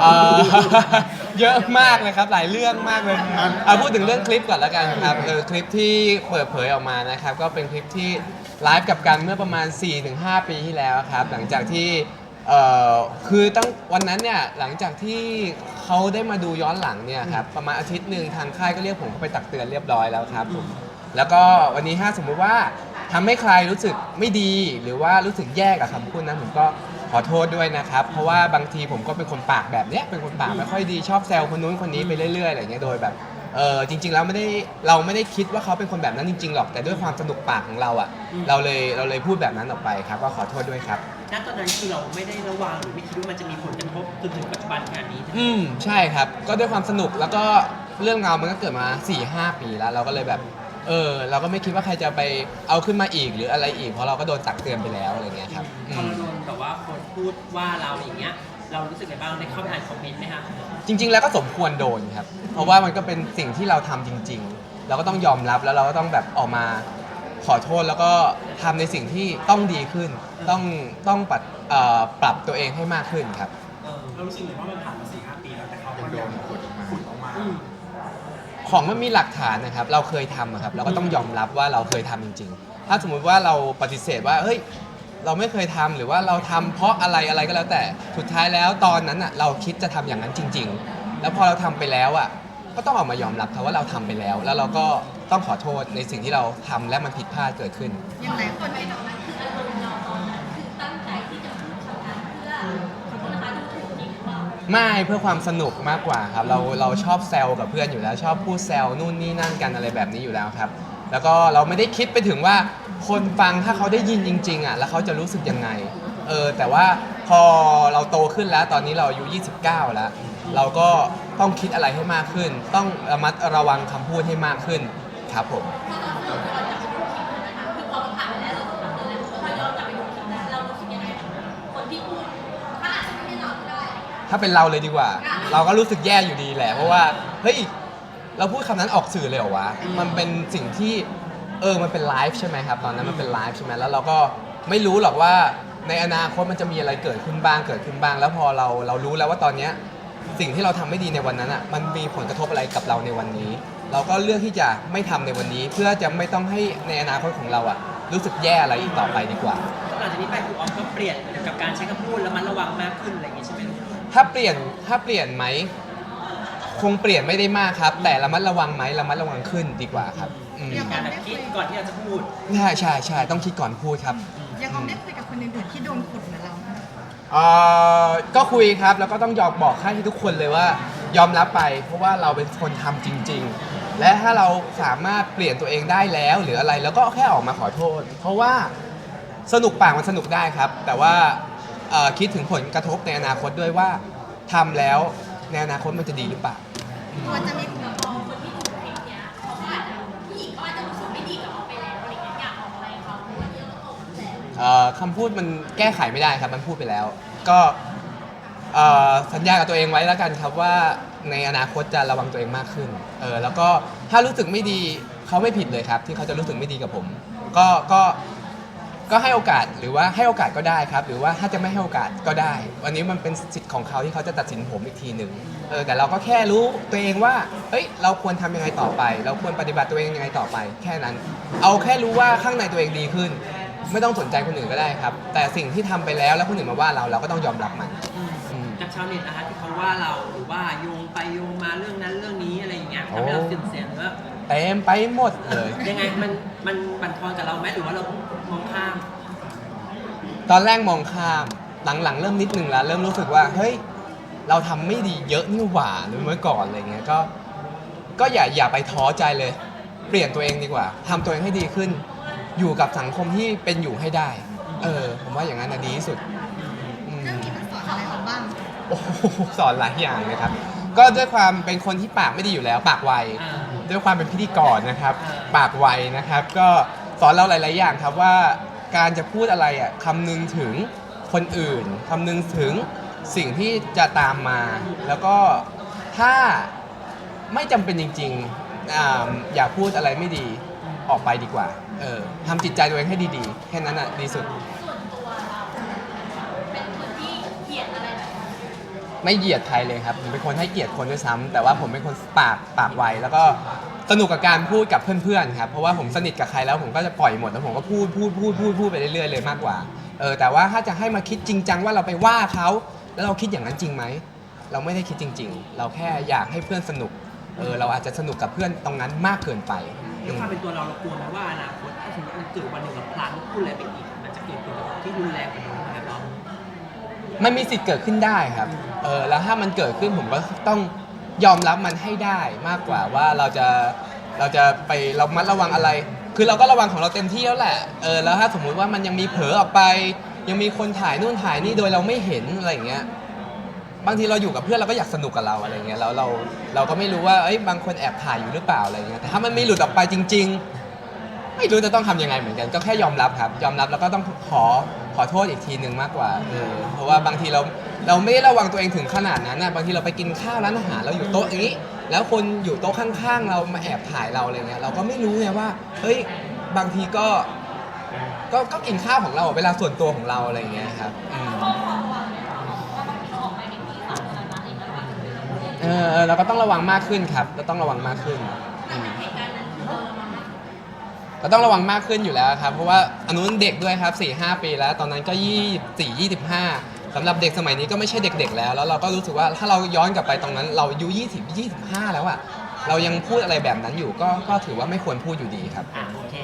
เอ่อ เยอะมากเลยครับหลายเรื่องมากเลยเอาพูดถึงเรื่องคลิปก่อนแล้วกันครับเออคลิปที่เปิดเผยออกมานะครับ ก็เป็นคลิปที่ไลฟ์กับกันเมื่อประมาณ 4-5 ปีที่แล้วครับ หลังจากที่เอ่อคือตั้งวันนั้นเนี่ยหลังจากที่เขาได้มาดูย้อนหลังเนี่ยครับประมาณอาทิตย์หนึ่งทางค่ายก็เรียกผมเข้าไปตักเตือนเรียบร้อยแล้วครับผมแล้วก็วันนี้ถ้าสมมุติว่า ทำให้ใครรู้สึกไม่ดีหรือว่ารู้สึกแย่กับคำพูดนั้นผมก็ขอโทษด้วยนะครับ เพราะว่าบางทีผมก็เป็นคนปากแบบเนี้ยเป็นคนปากไม่ค่อยดีชอบแซวคนนู้นคนนี้ไปเรื่อยๆอะไรอย่างเงี้ยโดยแบบเออจริง ๆ แล้วไม่ได้เราไม่ได้คิดว่าเขาเป็นคนแบบนั้นจริง ๆ หรอกแต่ด้วยความสนุกปากของเราอะ เราเลยเราเลยพูดแบบนั้นออกไปครับก็ขอโทษด้วยครับ ณตอนนั้นคือเราไม่ได้ระวังหรือไม่คิดว่ามันจะมีผลกระทบจนถึงปัจจุบันขนาดนี้ใช่ไหมอืมใช่ครับ ก็ด้วยความสนุกแล้วก็เรื่องราวมันก็เกิดมา4ี่ห้าปีแล้ว เราก็เลยแบบ เออเราก็ไม่คิดว่าใครจะไปเอาขึ้นมาอีกหรืออะไรอีก เพราะเราก็โดนตักเตือนไปแล้วอะไรเงี้ยครับอืพอม เราโดนแบบว่าคนพูดว่าเราอย่างเงี้ย เรารู้สึกไงบ้างได้เข้าไปอ่านคอมเมนต์ไหมคะจริง ๆ แล้วก็สมควรโดนครับ เพราะว่ามันก็เป็นสิ่งที่เราทำจริง ๆ เราก็ต้องยอมรับแล้วเราก็ต้องแบบออกมาขอโทษแล้วก็ทำในสิ่งที่ต้องดีขึ้น ต้องต้องปรับเอ่อปรับตัวเองให้มากขึ้นครับ เออเรารู้สึกเหมือนว่ามันผ่านมาสี่ห้าปีแล้วแต่เขาก็ยังขุดขุดออกมา อืม ของมันมีหลักฐานนะครับ เราเคยทำอะครับเราก็ต้องยอมรับว่าเราเคยทำจริง ๆ ถ้าสมมุติว่าเราปฏิเสธว่าเฮ้ยเราไม่เคยทำหรือว่าเราทำเพราะอะไรอะไรก็แล้วแต่สุดท้ายแล้วตอนนั้นอะเราคิดจะทำอย่างนั้นจริง ๆ แล้วพอเราทำไปแล้วอะก็ต้องออกมายอมรับครับว่าเราทำไปแล้ว แล้วเราก็ต้องขอโทษในสิ่งที่เราทำและมันผิดพลาดเกิดขึ้นอย่างไรคนที่ ไม่เพื่อความสนุกมากกว่าครับเราเราชอบแซวกับเพื่อนอยู่แล้ว ชอบพูดแซวนู่นนี่นั่นกันอะไรแบบนี้อยู่แล้วครับ แล้วก็เราไม่ได้คิดไปถึงว่าคนฟังถ้าเขาได้ยินจริง ๆอะแล้วเขาจะรู้สึกยังไงเออแต่ว่าพอเราโตขึ้นแล้วตอนนี้เราอายุ 29 แล้ว เราก็ต้องคิดอะไรให้มากขึ้น ต้องระมัดระวังคำพูดให้มากขึ้นครับผม ถ้าเป็ นเราเลยดีกว่า เราก็รู้สึกแย่อยู่ดีแหละ เพราะว่า เฮ้ย เราพูดคำนั้นออกสื่อเลยเหรอวะ มันเป็นสิ่งที่ เออ มันเป็นไลฟ์ใช่ไหมครับ ตอนนั้นมันเป็นไลฟ์ใช่ไหมแล้วเราก็ไม่รู้หรอกว่าในอนาคตมันจะมีอะไรเกิดขึ้นบ้าง เกิดขึ้นบ้าง แล้วพอเรา เรารู้แล้วว่าตอนเนี้ยสิ่งที่เราทำไม่ดีในวันนั้นอะ มันมีผลกระทบอะไรกับเราในวันนี้ เราก็เลือกที่จะไม่ทำในวันนี้ เพื่อจะไม่ต้องให้ในอนาคตของเราอะ รู้สึกแย่อะไรอีกต่อไปดีกว่า หลังจากนี้ไปครูออฟก็เปลี่ยนเกี่ยวกับการใช้คำพูดแล้วมันระวังมากขึ้นอะไรอย่างงี้ใช่ไหมลูก ถ้าเปลี่ยนถ้าเปลี่ยนไหมคงเปลี่ยนไม่ได้มากครับ แต่ระมัดระวังไหมระมัดระวังขึ้นดีกว่าครับอืมการแบบคิดก่อนที่เราจะพูด ใช่ใช่ใช่ต้องคิดก่อนพูดครับ ยังคงได้คุยกับคนอื่นๆที่โดนขุดเหมือนเราไหมเอ่อก็คุยครับแล้วก็ต้องยอมบอกให้ทุกคนเลยว่ายอมรับไป เพราะว่าเราเป็นคนทำจริง ๆ และถ้าเราสามารถเปลี่ยนตัวเองได้แล้ว หรืออะไรแล้วก็แค่ออกมาขอโทษ เพราะว่าสนุกปากมันสนุกได้ครับ แต่ว่า เอ่อคิดถึงผลกระทบในอนาคตด้วยว่าทำแล้วในอนาคตมันจะดีหรือเปล่าตัวจะมีผลเอ่อคำพูดมันแก้ไขไม่ได้ครับมันพูดไปแล้ว ก็เอ่อสัญญากับตัวเองไว้แล้วกันครับว่าในอนาคตจะระวังตัวเองมากขึ้นเออแล้วก็ถ้ารู้สึกไม่ดีเขาไม่ผิดเลยครับ ที่เขาจะรู้สึกไม่ดีกับผม ก็ก็ ก็ให้โอกาสหรือว่าให้โอกาสก็ได้ครับ หรือว่าถ้าจะไม่ให้โอกาสก็ได้ วันนี้มันเป็นสิทธิ์ของเขาที่เขาจะตัดสินผมอีกทีหนึ่งเออแต่เราก็แค่รู้ตัวเองว่าเฮ้ยเราควรทำยังไงต่อไป เราควรปฏิบัติตัวเองยังไงต่อไป แค่นั้น เอาแค่รู้ว่าข้างในตัวเองดีขึ้น ไม่ต้องสนใจคนอื่นก็ได้ครับ แต่สิ่งที่ทำไปแล้วแล้วคนอื่นมาว่าเราเราก็ต้องยอมรับมันอืม กับชาวเน็ตนะคะที่เขาว่าเราหรือว่าโยงไปโยงมาเรื่องนั้นเรื่องนี้อะไรอย่างเงี้ยโอ้ทำให้เราเสื่อมเสียหรือว่า เต็มไปหมดเลย ยังไงมันมันบั่นทอนกับเราไหมหรือว่าเรามองข้าม ตอนแรกมองข้ามหลังๆ เริ่มนิดนึงแล้ว เริ่มรู้สึกว่า เฮ้ย เราทำไม่ดีเยอะนี่หว่าหรือเมื่อก่อนอะไรเงี้ยก็ ก็อย่าอย่าไปท้อใจเลย เปลี่ยนตัวเองดีกว่าทำตัวเองให้ดีขึ้น อยู่กับสังคมที่เป็นอยู่ให้ได้ เออ ผมว่าอย่างนั้นนะดีที่สุดอืมเรื่องนี้มันสอนอะไรเราบ้าง โอ้โหสอนหลายอย่างเลยครับ ก็ด้วยความเป็นคนที่ปากไม่ดีอยู่แล้ว ปากไว อ่า ด้วยความเป็นพิธีกรนะครับ อ่า ปากไวนะครับ ก็สอนเราหลาย ๆ อย่างครับว่าการจะพูดอะไรอะคำนึงถึงคนอื่นคำนึงถึงสิ่งที่จะตามมา แล้วก็ถ้าไม่จำเป็นจริงๆอ่าอย่าพูดอะไรไม่ดีออกไปดีกว่าเออทำจิตใจตัวเองให้ดี ๆ แค่นั้นอะดีสุด ไม่เหยียดใครเลยครับผมเป็นคนให้เกียรติคนด้วยซ้ำแต่ว่าผมเป็นคนปากปากไวแล้วก็สนุกกับการพูดกับเพื่อนๆครับเพราะว่าผมสนิทกับใครแล้วผมก็จะปล่อยหมดแล้วผมก็พูดพูดพูดพูดพูดไปเรื่อยๆเลยมากกว่าเออแต่ว่าถ้าจะให้มาคิดจริงจังว่าเราไปว่าเขาแล้วเราคิดอย่างนั้นจริงไหมเราไม่ได้คิดจริง ๆ เราแค่อยากให้เพื่อนสนุกเออเราอาจจะสนุกกับเพื่อนตรงนั้นมากเกินไป ด้วยความเป็นตัวเราเรากลัวนะว่าอนาคตถ้าสมมติมันเกิดวันหนึ่งเราพลั้งพูดอะไรไปอีก มันจะเกิดผลกระทบที่รุนแรงกว่านี้นะครับเรา มันมีสิทธิ์เกิดขึ้นได้ครับ เออแล้วถ้ามันเกิดขึ้นผมก็ต้องยอมรับมันให้ได้มากกว่าว่าเราจะเราจะไปเรามัดระวังอะไร คือเราก็ระวังของเราเต็มที่แล้วแหละ เออแล้วถ้าสมมุติว่ามันยังมีเผลอออกไป ยังมีคนถ่ายนู่นถ่ายนี่โดยเราไม่เห็นอะไรอย่างเงี้ย บางทีเราอยู่กับเพื่อนเราก็อยากสนุกกับเราอะไรเงี้ยแล้วเราเราก็ไม่รู้ว่าเอ้ยบางคนแอบถ่ายอยู่หรือเปล่าอะไรเงี้ย แต่ถ้ามันม่หลุดออกไปจริง ๆ ไม่รู้จะต้องทำยังไงเหมือนกัน ก็แค่ยอมรับครับ ยอมรับแล้วก็ต้องขอ ขอโทษอีกทีหนึ่งมากกว่าเออเพราะว่าบางทีเราเราไม่ได้ระวังตัวเองถึงขนาดนั้นนะบางทีเราไปกินข้าวร้านอาหารเราอยู่โต๊ะอย่างนี้ แล้วคนอยู่โต๊ะข้างๆ เรามาแอบถ่ายเราอะไรเงี้ยเราก็ไม่รู้ไงว่าเฮ้ยบางทีก็ก็ก็กินข้าวของเราเวลาส่วนตัวของเราอะไรเงี้ยครับอืมเออเออเราก็ต้องระวังมากขึ้นครับเราต้องระวังมากขึ้นอืม ก็ต้องระวังมากขึ้นอยู่แล้วครับ เพราะว่าอนนุนเด็กด้วยครับ4ี่หปีแล้ว ตอนนั้นก็ยี่สี่ยี่สิบห้าสำหรับเด็กสมัยนี้ก็ไม่ใช่เด็กๆแล้ว แล้วเราก็รู้สึกว่าถ้าเราย้อนกลับไปตรงนั้น เราอายุยี่สิบยี่สิบห้าแล้วอะเรายังพูดอะไรแบบนั้นอยู่ก็ก็ถือว่าไม่ควรพูดอยู่ดีครับ อะโอเค